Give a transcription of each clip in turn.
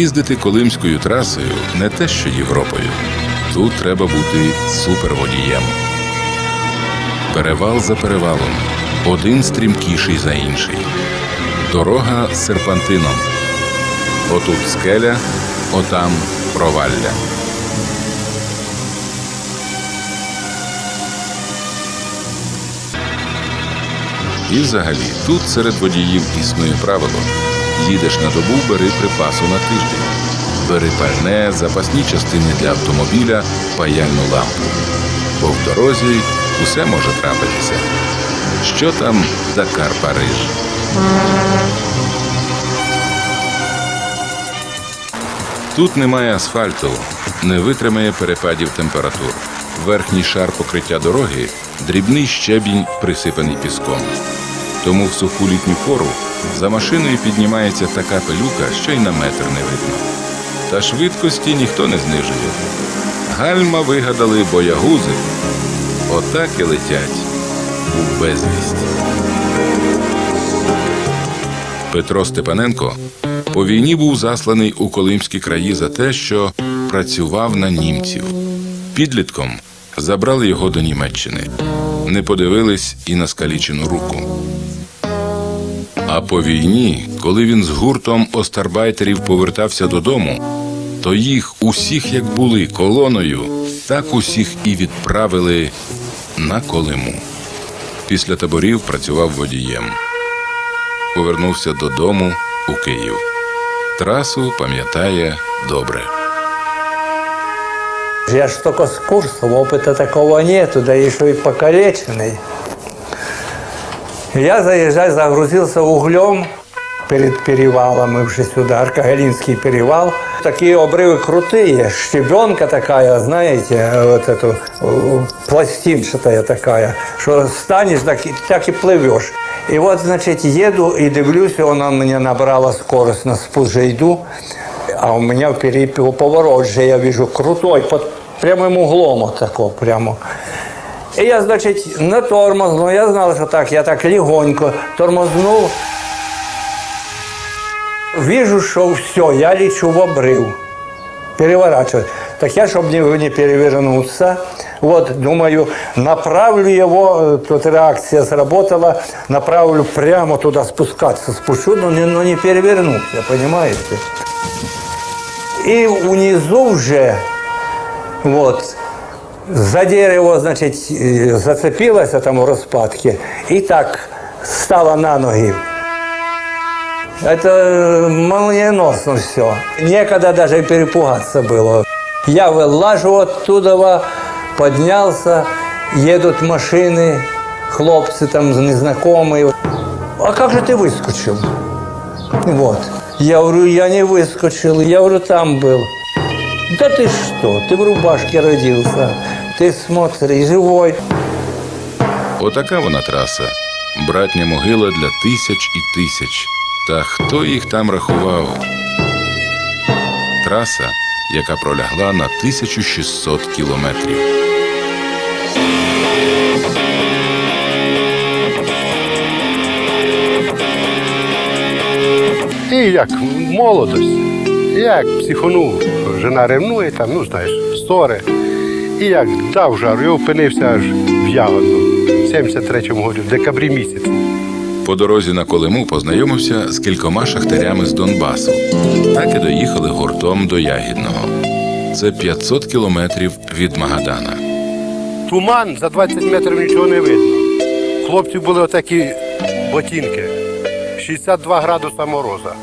Їздити Колимською трасою не те, що Європою. Тут треба бути суперводієм. Перевал за перевалом, один стрімкіший за інший. Дорога з серпантином. Отут скеля, отам провалля. І взагалі, тут серед водіїв існує правило: їдеш на добу, бери припасу на тиждень. Бери пальне, запасні частини для автомобіля, паяльну лампу. Бо в дорозі усе може трапитися. Що там Дакар Париж? Тут немає асфальту, не витримає перепадів температур. Верхній шар покриття дороги дрібний щебінь, присипаний піском. Тому в суху літню пору за машиною піднімається така пилюка, що й на метр не видно. Та швидкості ніхто не знижує. Гальма вигадали боягузи. Отак і летять у безвість. Петро Степаненко по війні був засланий у Колимські краї за те, що працював на німців. Підлітком забрали його до Німеччини. Не подивились і на скалічену руку. А по війні, коли він з гуртом остарбайтерів повертався додому, то їх усіх, як були, колоною, так усіх і відправили на Колиму. Після таборів працював водієм. Повернувся додому у Київ. Трасу пам'ятає добре. Я ж только с курсом, опыта такого нету, да еще и покалеченный. Я заезжаю, загрузился углем перед перевалом, мы уже сюда, Аркагалинский перевал. Такие обрывы крутые, щебенка такая, знаете, вот эту э, пластинчатая такая, что станешь, так, и- так и плывешь. И вот, значит, еду и дивлюсь, она мне набрала скорость, на спуск же иду, а у меня впереди поворот же, я вижу, крутой, под прямым углом вот такого прямо. І я, значить, не тормознув, я знав, що так, я так легонько тормознув. Вижу, що все, я лечу в обрыв. Переворачивать. Так я, чтобы не, не перевернуться, вот, думаю, направлю его, тут реакция сработала, направлю прямо туда спускаться, спущу, но не, но не перевернусь, понимаете? И внизу уже, вот, за дерево, значить, е, зацепилася там у розпадці і так стала на ноги. Это молниеносно все. Некогда даже перепугаться было. Я вылажу оттуда, поднялся, едут машины, хлопцы там незнакомые. А как же ты выскочил? Вот. Я говорю, я не выскочил, я говорю, там был. Да ты что, ты в рубашке родился. Ты смотри, живой. Отака вона траса. Братня могила для тисяч і тисяч. Та хто їх там рахував? Траса, яка пролягла на 1600 кілометрів. І як молодость, як психонув, жена ревнує, там, ну знаєш, ссори. І як дав жару, я опинився аж в Ягодну, в 73-му році, в декабрі місяці. По дорозі на Колиму познайомився з кількома шахтарями з Донбасу. Так і доїхали гуртом до Ягідного. Це 500 кілометрів від Магадана. Туман за 20 метрів нічого не видно. Хлопців були отакі ботинки, 62 градуса мороза.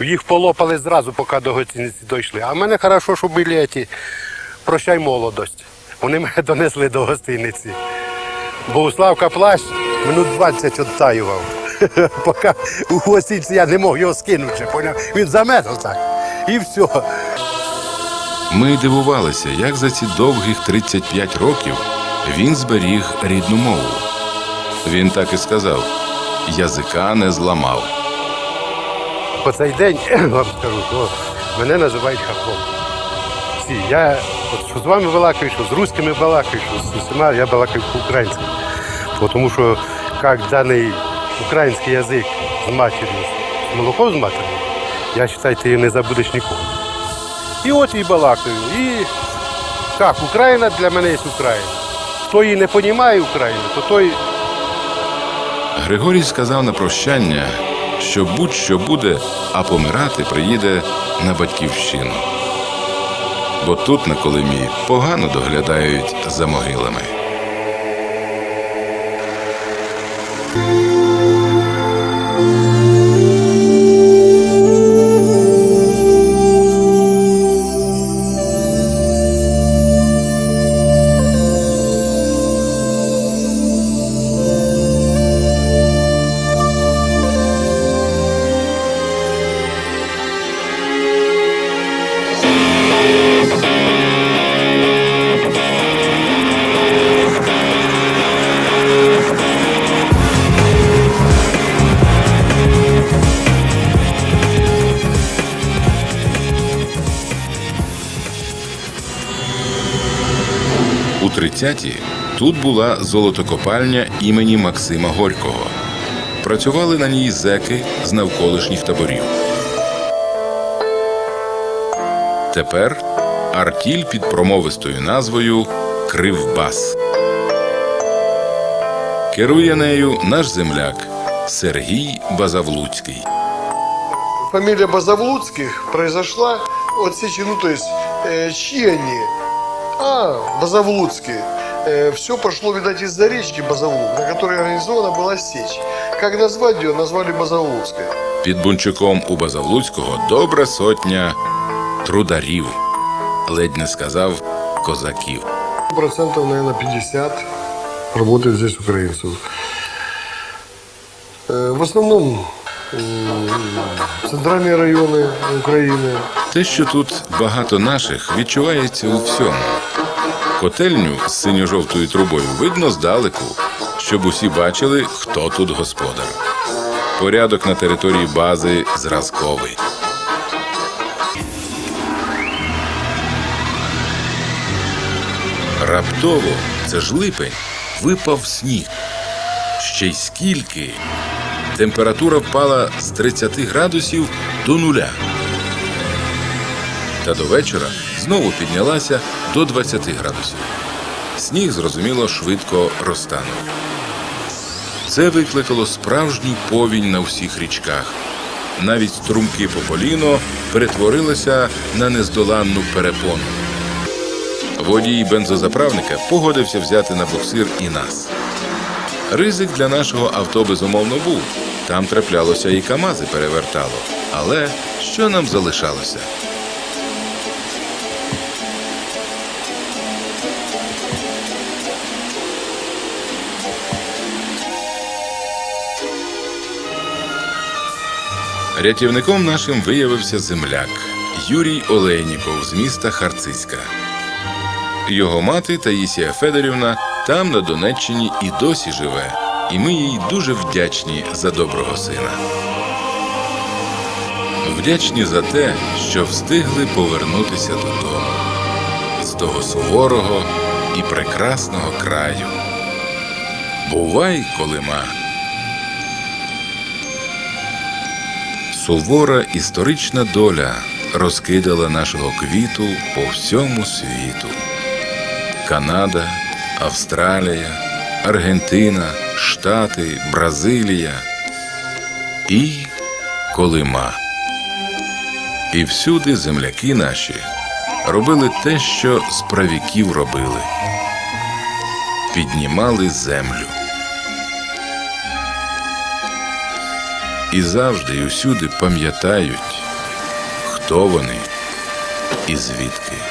Їх полопали зразу, поки до гостиниці дійшли. А в мене хорошо, що були ті прощай молодость. Вони мене донесли до гостиниці. Богуславка плащ минут 20 оттаював. Поки у гостиниці я не мог його скинути, поняв? він заметав так. І все. Ми дивувалися, як за ці довгих 35 років він зберіг рідну мову. Він так і сказав: язика не зламав. по цей день вам скажу, то мене називають хахлом. Всі, я от, що з вами балакаю, що з руськими балакаю, що з усіма я балакаю по-українськи. Тому що як даний український язик з матір'ю, з молоком з матір'ю, я вважаю, ти не забудеш ніколи. І от і балакаю. І так, Україна для мене є Україна. Хто її не розуміє Україну, то той Григорій сказав на прощання, що будь-що буде, а помирати приїде на батьківщину. Бо тут, на Колимі, погано доглядають за могилами. 30-ті тут була золотокопальня імені Максима Горького. Працювали на ній зеки з навколишніх таборів. Тепер артіль під промовистою назвою Кривбас. Керує нею наш земляк Сергій Базавлуцький. фамилия Базавлуцких произошла от ну то есть, э, чьи они? А, Базавлуцкие. все пошло, видать, из-за речки Базавлук, на которой организована была сечь. Как назвать ее, назвали Базавлуцкой. Під Бунчуком у Базавлуцького добра сотня трударів, ледь не сказав козаків. Процентов, наверное, 50 работает здесь украинцев. Э, в основном м, центральные районы Украины. Те, що тут багато наших, відчувається у всьому. Котельню з синьо-жовтою трубою видно здалеку, щоб усі бачили, хто тут господар. Порядок на території бази зразковий. Раптово, це ж липень, випав сніг. Ще й скільки. Температура впала з 30 градусів до нуля. Та до вечора знову піднялася до 20 градусів. Сніг, зрозуміло, швидко розтанув. Це викликало справжню повінь на всіх річках. Навіть струмки Пополіно перетворилися на нездоланну перепону. Водій бензозаправника погодився взяти на буксир і нас. Ризик для нашого авто безумовно був. Там траплялося і КАМАЗи перевертало. Але що нам залишалося? Рятівником нашим виявився земляк Юрій Олейніков з міста Харциська. Його мати Таїсія Федорівна там на Донеччині і досі живе, і ми їй дуже вдячні за доброго сина. Вдячні за те, що встигли повернутися додому з того суворого і прекрасного краю. Бувай, Колима! Сувора історична доля розкидала нашого квіту по всьому світу. Канада, Австралія, Аргентина, Штати, Бразилія і Колима. І всюди земляки наші робили те, що з робили. Піднімали землю. І завжди і усюди пам'ятають, хто вони і звідки.